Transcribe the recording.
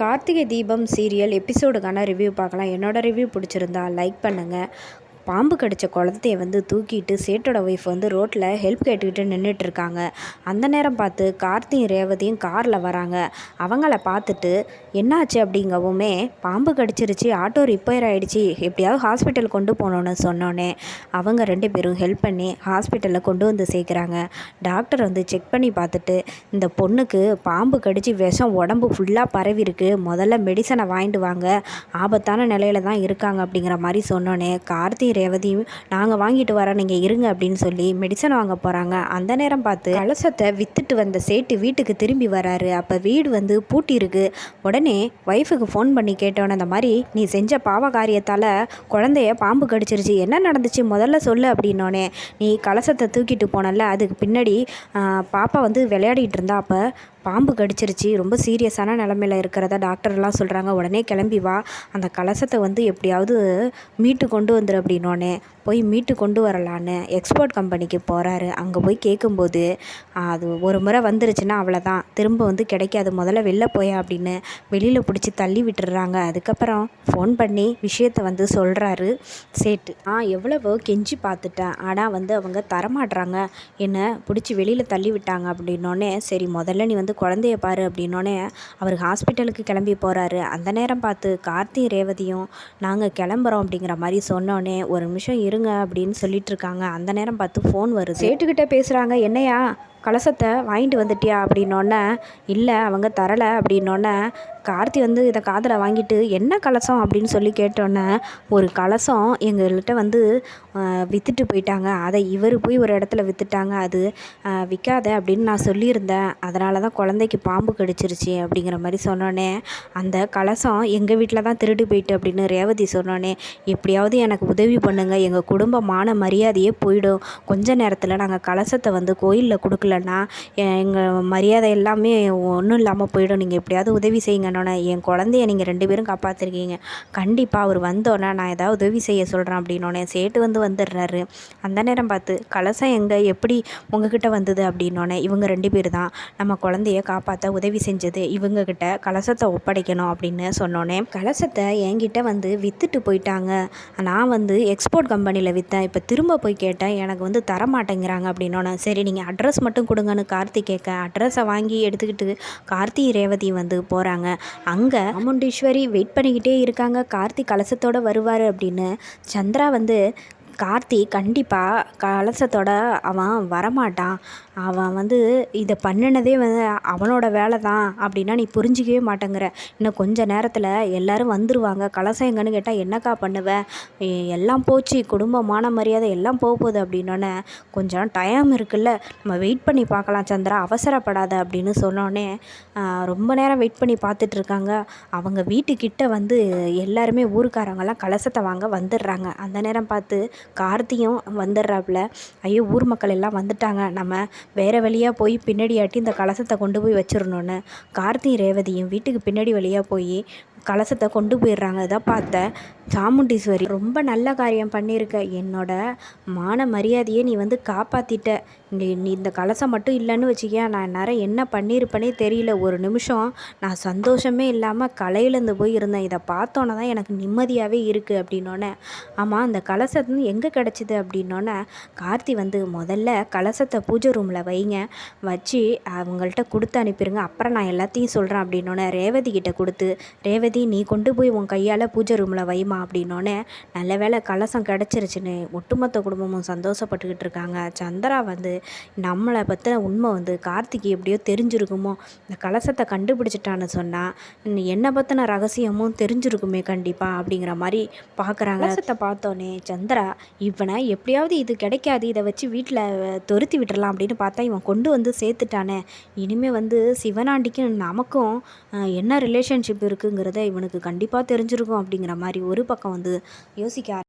Karthigai Deepam serial எபிசோடுக்கான review பார்க்கலாம். என்னோடய review பிடிச்சிருந்தா லைக் பண்ணுங்கள் பாம்பு கடித்த குழந்தைய வந்து தூக்கிட்டு சேட்டோட ஒய்ஃப் வந்து ரோட்டில் ஹெல்ப் கேட்டுக்கிட்டு நின்றுட்டு இருக்காங்க அந்த நேரம் பார்த்து கார்த்தியும் ரேவதியும் காரில் வராங்க. அவங்கள பார்த்துட்டு என்னாச்சு அப்படிங்கவுமே பாம்பு கடிச்சிருச்சு ஆட்டோ ரிப்பேர் ஆகிடுச்சி எப்படியாவது ஹாஸ்பிட்டல் கொண்டு போகணுன்னு சொன்னோன்னே அவங்க ரெண்டு பேரும் ஹெல்ப் பண்ணி ஹாஸ்பிட்டலில் கொண்டு வந்து சேர்க்குறாங்க. டாக்டர் வந்து செக் பண்ணி பார்த்துட்டு இந்த பொண்ணுக்கு பாம்பு கடித்து விஷம் உடம்பு ஃபுல்லாக பரவி இருக்கு முதல்ல மெடிசனை வாங்கிட்டு வாங்க ஆபத்தான நிலையில தான் இருக்காங்க அப்படிங்கிற மாதிரி சொன்னோன்னே கார்த்தி ரேவதியும் நாங்கள் வாங்கிட்டு வரோம் நீங்கள் இருங்க அப்படின்னு சொல்லி மெடிசன் வாங்க போகிறாங்க அந்த நேரம் பார்த்து கலசத்தை வித்துட்டு வந்த சேட்டு வீட்டுக்கு திரும்பி வராரு. அப்போ வீடு வந்து பூட்டி இருக்கு உடனே ஒய்ஃபுக்கு ஃபோன் பண்ணி கேட்டோன்னே அந்த மாதிரி நீ செஞ்ச பாவ காரியத்தால் குழந்தைய பாம்பு கடிச்சிருச்சு. என்ன நடந்துச்சு? முதல்ல சொல்லு அப்படின்னோடனே நீ கலசத்தை தூக்கிட்டு போனல அதுக்கு பின்னாடி பாப்பா வந்து விளையாடிட்டு இருந்தா. அப்போ பாம்பு கடிச்சிருச்சு ரொம்ப சீரியஸான நிலமையில இருக்கிறத டாக்டர்லாம் சொல்கிறாங்க உடனே கிளம்பி வா அந்த கலசத்தை வந்து எப்படியாவது மீட்டு கொண்டு வந்துடு அப்படின்னோடனே போய் மீட்டு கொண்டு வரலான்னு எக்ஸ்போர்ட் கம்பெனிக்கு போகிறாரு அங்கே போய் கேட்கும்போது அது ஒரு முறை வந்துருச்சுன்னா அவ்வளோதான் திரும்ப வந்து கிடைக்காது. முதல்ல வெளில போயா அப்படின்னு வெளியில் பிடிச்சி தள்ளி விட்டுடுறாங்க அதுக்கப்புறம் ஃபோன் பண்ணி விஷயத்தை வந்து சொல்கிறாரு சேட்டு. ஆ எவ்வளவோ கெஞ்சி பார்த்துட்டேன் ஆனால் வந்து அவங்க தரமாட்றாங்க. என்னை பிடிச்சி வெளியில் தள்ளி விட்டாங்க அப்படின்னோடனே சரி முதல்ல நீ வந்து வந்து குழந்தைய பாரு அப்படின்னோடனே அவர் ஹாஸ்பிட்டலுக்கு கிளம்பி போகிறாரு அந்த நேரம் பார்த்து கார்த்தி ரேவதியும் நாங்கள் கிளம்புறோம் அப்படிங்கிற மாதிரி சொன்னோடனே ஒரு நிமிஷம் இருங்க. அப்படின்னு சொல்லிட்டு இருக்காங்க. அந்த நேரம் பார்த்து ஃபோன் வருது. சேட்டுக்கிட்ட பேசுகிறாங்க என்னையா? கலசத்தை வாங்கிட்டு வந்துட்டியா அப்படின்னோடனே இல்லை அவங்க தரலை அப்படின்னோடனே கார்த்தி வந்து இதை காதில் வாங்கிட்டு என்ன கலசம்? அப்படின்னு சொல்லி கேட்டோன்னே ஒரு கலசம் எங்கள்கிட்ட வந்து விற்றுட்டு போயிட்டாங்க. அதை இவர் போய் ஒரு இடத்துல விற்றுட்டாங்க அது விற்காத அப்படின்னு நான் சொல்லியிருந்தேன். அதனால தான் குழந்தைக்கு பாம்பு கடிச்சிருச்சு அப்படிங்கிற மாதிரி சொன்னோன்னே அந்த கலசம் எங்கள் வீட்டில் தான் திருடு போயிட்டு அப்படின்னு ரேவதி சொன்னோன்னே எப்படியாவது எனக்கு உதவி பண்ணுங்கள் எங்கள் குடும்பமான மரியாதையே போயிடும். கொஞ்ச நேரத்தில் நாங்கள் கலசத்தை வந்து கோயிலில் கொடுக்கல கொடுக்கலன்னா எங்கள் மரியாதை எல்லாமே ஒன்றும் இல்லாமல் போயிடும். நீங்கள் எப்படியாவது உதவி செய்யுங்கன்னொன்னே என் குழந்தைய நீங்கள் ரெண்டு பேரும் காப்பாற்றிருக்கீங்க கண்டிப்பாக அவர் வந்தோன்னே நான் ஏதாவது உதவி செய்ய சொல்கிறேன் அப்படின்னோடனே சேட்டு வந்து வந்துடுறாரு. அந்த நேரம் பார்த்து கலசம் எங்கே? எப்படி உங்ககிட்ட வந்தது? அப்படின்னோடனே இவங்க ரெண்டு பேர் தான் நம்ம குழந்தைய காப்பாற்ற உதவி செஞ்சது இவங்கக்கிட்ட கலசத்தை ஒப்படைக்கணும் அப்படின்னு சொன்னோன்னே கலசத்தை என்கிட்ட வந்து விற்றுட்டு போயிட்டாங்க. நான் வந்து எக்ஸ்போர்ட் கம்பெனியில் விற்றேன் இப்போ திரும்ப போய் கேட்டேன். எனக்கு வந்து தர மாட்டேங்கிறாங்க சரி நீங்கள் அட்ரஸ் மட்டும் கொடுங்கன்னு கார்த்தி கேட்க அட்ரஸை வாங்கி எடுத்துக்கிட்டு கார்த்தி ரேவதி வந்து போகிறாங்க அங்கே அமுண்டீஸ்வரி வெயிட் பண்ணிக்கிட்டே இருக்காங்க. கார்த்தி கலசத்தோடு வருவார் அப்படின்னு சந்திரா வந்து கார்த்தி கண்டிப்பாக கலசத்தோட அவன் வரமாட்டான். அவன் வந்து இதை பண்ணினதே வந்து அவனோட வேலை தான் அப்படின்னா நீ புரிஞ்சிக்கவே மாட்டேங்கிற. இன்னும் கொஞ்ச நேரத்தில் எல்லோரும் வந்துடுவாங்க கலசம் எங்கன்னு கேட்டால் என்னக்கா பண்ணுவேன் எல்லாம் போச்சு. குடும்பமான மரியாதை எல்லாம் போக போகுது அப்படின்னோடனே கொஞ்சம் டைம் இருக்குல்ல. நம்ம வெயிட் பண்ணி பார்க்கலாம் சந்திரா. அவசரப்படாத அப்படின்னு சொன்னோடனே ரொம்ப நேரம் வெயிட் பண்ணி பார்த்துட்ருக்காங்க அவங்க வீட்டுக்கிட்ட வந்து எல்லாருமே ஊருக்காரங்கெல்லாம் கலசத்தை வாங்க வந்துடுறாங்க. அந்த நேரம் பார்த்து கார்த்தியும் வந்துடுறாப்புல. ஐயோ ஊர் மக்கள் எல்லாம் வந்துட்டாங்க. நம்ம வேறு வழியாக போய் பின்னாடியாட்டி இந்த கலசத்தை கொண்டு போய் வச்சிடணுன்னு கார்த்தி ரேவதியும் வீட்டுக்கு பின்னாடி வழியாக போய் கலசத்தை கொண்டு போயிடுறாங்க. இதை பார்த்த சாமுண்டீஸ்வரி ரொம்ப நல்ல காரியம் பண்ணியிருக்க. என்னோட மான மரியாதையை நீ வந்து காப்பாற்றிட்ட நீ நீ இந்த கலசம் மட்டும் இல்லைன்னு வச்சுக்க நான் நேரம் என்ன பண்ணியிருப்பேனே தெரியல. ஒரு நிமிஷம் நான் சந்தோஷமே இல்லாமல் கலையிலேருந்து போய் இருந்தேன். இதை பார்த்தோன்னே தான் எனக்கு நிம்மதியாகவே இருக்குது அப்படின்னோடனே ஆமாம் அந்த கலசத்து எங்கே கிடச்சிது? அப்படின்னோடனே கார்த்தி வந்து முதல்ல கலசத்தை பூஜை ரூமில் வைங்க. வச்சு அவங்கள்ட்ட கொடுத்து அனுப்பிடுங்க அப்புறம் நான் எல்லாத்தையும் சொல்கிறேன் அப்படின்னோடனே ரேவதி கிட்ட கொடுத்து ரேவதி ரேவதி நீ கொண்டு போய் உன் கையால் பூஜை ரூமில் வைமா அப்படின்னோடனே நல்ல வேலை கலசம் கிடச்சிருச்சுன்னு ஒட்டுமொத்த குடும்பமும் சந்தோஷப்பட்டுக்கிட்டு இருக்காங்க. சந்திரா வந்து நம்மளை பற்றின உண்மை வந்து கார்த்திக்கு எப்படியோ தெரிஞ்சிருக்குமோ இந்த கலசத்தை கண்டுபிடிச்சிட்டான்னு சொன்னால் என்னை பற்றின ரகசியமும் தெரிஞ்சிருக்குமே கண்டிப்பாக அப்படிங்கிற மாதிரி பார்க்குறாங்க கலசத்தை பார்த்தோன்னே சந்திரா இவனை எப்படியாவது இது கிடைக்காது இதை வச்சு வீட்டில் துருத்தி விட்டுறலாம் அப்படின்னு பார்த்தா இவன் கொண்டு வந்து சேர்த்துட்டானே. இனிமேல் வந்து சிவனாண்டிக்கும் நமக்கும் என்ன ரிலேஷன்ஷிப் இருக்குங்கிறத இவனுக்கு கண்டிப்பாக தெரிஞ்சிருக்கும் அப்படிங்கிற மாதிரி ஒரு பக்கம் வந்து யோசிக்க